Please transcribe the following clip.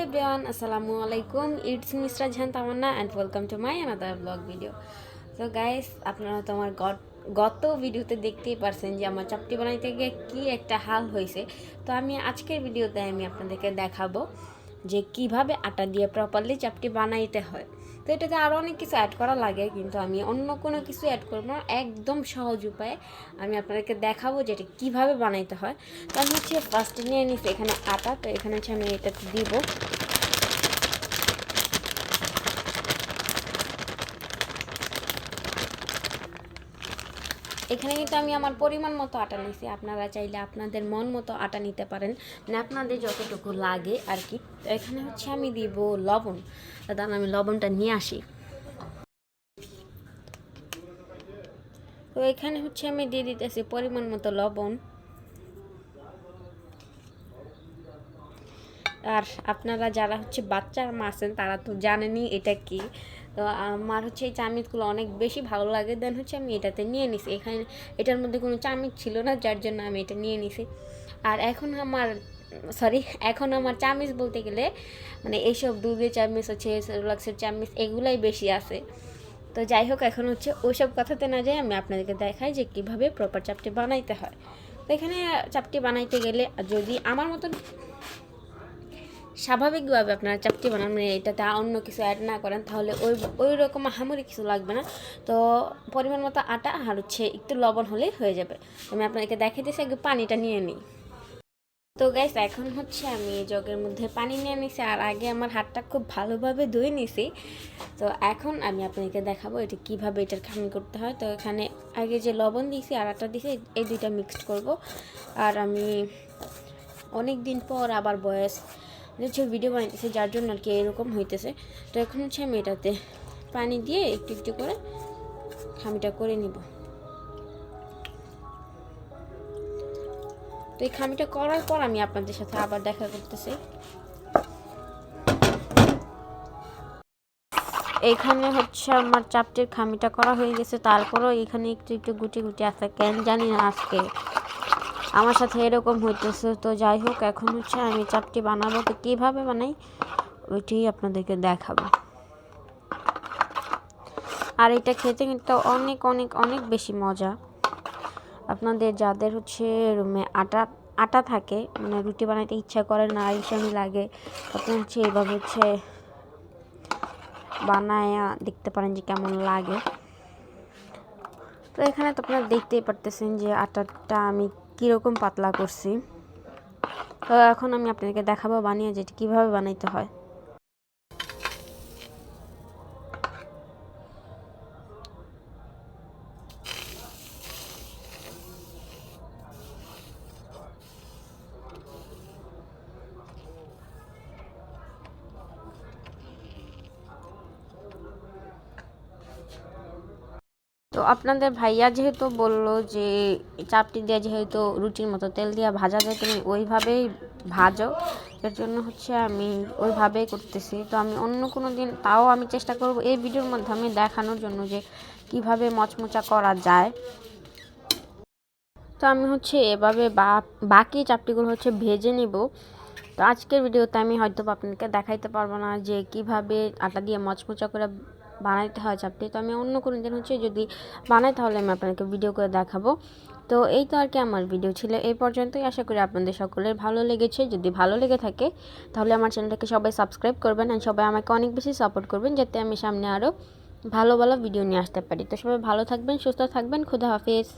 Everyone আসসালামু আলাইকুম it's mister Jhan Tamanna and welcome to my another blog video তো guys আপনারা তো আমার গত- গত ভিডিওতে দেখতেই পারছেন যে আমার চাপটি বানাইতে গিয়ে কী একটা হাল হয়েছে তো আমি আজকের ভিডিওতে আমি আপনাদেরকে দেখাবো যে কীভাবে আটা দিয়ে প্রপারলি চাপটি বানাইতে হয়। তো এটাতে আরও অনেক কিছু অ্যাড করা লাগে, কিন্তু আমি অন্য কোনো কিছু অ্যাড করব না। একদম সহজ উপায়ে আমি আপনাদেরকে দেখাবো যে এটা কীভাবে বানাইতে হয়। তো আমি হচ্ছে ফার্স্টে নিয়ে নিচ্ছি এখানে আটা, তো এখানে হচ্ছে আমি এটা দিব। এখানে কিন্তু আমি আমার পরিমাণ মতো আটা নিছি আপনারা চাইলে আপনাদের মন মতো আটা নিতে পারেন। মানে আপনাদের যতটুকু লাগে আর কি তো এখানে হচ্ছে আমি দিব লবণ। দাঁড়ান আমি লবণটা নিয়ে আসি। তো এখানে হচ্ছে আমি দিয়ে দিতেছি পরিমাণ মতো লবণ। আর আপনারা যারা হচ্ছে বাচ্চার মা আছেন, তারা তো জানেনই এটা কি। তো আমার হচ্ছে এই চামিচগুলো অনেক বেশি ভালো লাগে দেন হচ্ছে আমি এটাতে নিয়ে নিছি। এখানে এটার মধ্যে কোনো চামিচ ছিল না, যার জন্য আমি এটা নিয়ে নিছি। আর এখন আমার সরি এখন আমার চামিচ বলতে গেলে মানে এইসব দুধের চামিচ হচ্ছে, রোলাক্সের চামিচ, এগুলাই বেশি আছে। তো যাই হোক, এখন হচ্ছে ওইসব কথাতে না যাই আমি আপনাদেরকে দেখাই যে কীভাবে প্রপার চাপটি বানাইতে হয়। তো এখানে চাপটি বানাইতে গেলে যদি আমার মতন স্বাভাবিকভাবে আপনারা চাপটি বানান মানে এটাতে অন্য কিছু অ্যাড না করেন, তাহলে ওই ওই রকম আহামরি কিছু লাগবে না। তো পরিমাণ মতো আটা আর হচ্ছে একটু লবণ হলেই হয়ে যাবে। আমি আপনাদেরকে দেখিয়ে দিয়েছি একটু পানিটা নিয়ে নিই। তো গাইস এখন হচ্ছে আমি জগের মধ্যে পানি নিয়ে নিছি, আর আগে আমার হাতটা খুব ভালোভাবে ধুয়ে নিছি। তো এখন আমি আপনাদেরকে দেখাবো এটা কীভাবে এটার খামি করতে হয়। তো এখানে আগে যে লবণ দিয়েছি আর আটা দিয়েছি, এই দুইটা মিক্সড করব। আর আমি অনেক দিন পর আবার বয়স হচ্ছে ভিডিও বানাইতেছে, যার জন্য আর কি এরকম হইতেছে। তো এখন হচ্ছে আমি এটাতে পানি দিয়ে একটু একটু করে খামিটা করে নিব। তো এই খামিটা করার পর আমি আপনাদের সাথে আবার দেখা করতেছি। এখানে হচ্ছে আমার চাপটির খামিটা করা হয়ে গেছে, তারপরও এখানে একটু একটু গুটি গুটি আছে, কেন জানি না আজকে। আমার সাথে এরকম হইতেছে। তো যাই হোক, এখন হচ্ছে আমি চাপটি বানাবো। তো কীভাবে বানাই? ওইটাই আপনাদেরকে দেখাবো। আর এটা খেতে কিন্তু অনেক অনেক অনেক বেশি মজা। আপনাদের যাদের হচ্ছে রুমে আটা আটা থাকে মানে রুটি বানাইতে ইচ্ছা করে না ইসামি লাগে, তখন হচ্ছে এইভাবে হচ্ছে বানায় দেখতে পারেন যে কেমন লাগে। তো এখানে তো আপনারা দেখতেই পারতেছেন যে আটাটা আমি কীরকম পাতলা করছি। তো এখন আমি আপনাদেরকে দেখাবো বানিয়ে যেটি কীভাবে বানাইতে হয়। তো আপনাদের ভাইয়া যেহেতু বলল যে চাপটি দিয়ে যেহেতু রুটির মতো তেল দিয়ে ভাজা যায়, তুমি ওইভাবেই ভাজো। এর জন্য হচ্ছে আমি ওইভাবেই করতেছি। তো আমি অন্য কোনো দিন, তাও আমি চেষ্টা করব এই ভিডিওর মাধ্যমে দেখানোর জন্য যে কীভাবে মচমচা করা যায়। তো আমি হচ্ছে এভাবে বাকি চাপটিগুলো হচ্ছে ভেজে নিব। তো আজকের ভিডিওতে আমি হয়তো আপনাকে দেখাইতে পারব না যে কীভাবে আটা দিয়ে মচমচা করে বানাইতে হয় চাপটি। তো আমি অন্য কোনো দিন হচ্ছে যদি বানাই তাহলে আমি আপনাকে ভিডিও করে দেখাবো। তো এই তো আর কি আমার ভিডিও ছিল। এই পর্যন্তই। আশা করি আপনাদের সকলের ভালো লেগেছে। যদি ভালো লেগে থাকে, তাহলে আমার চ্যানেলটাকে সবাই সাবস্ক্রাইব করবেন আর সবাই আমাকে অনেক বেশি সাপোর্ট করবেন যাতে আমি সামনে আরও ভালো ভালো ভিডিও নিয়ে আসতে পারি। তো সবাই ভালো থাকবেন, সুস্থ থাকবেন। খুদা হাফিজ।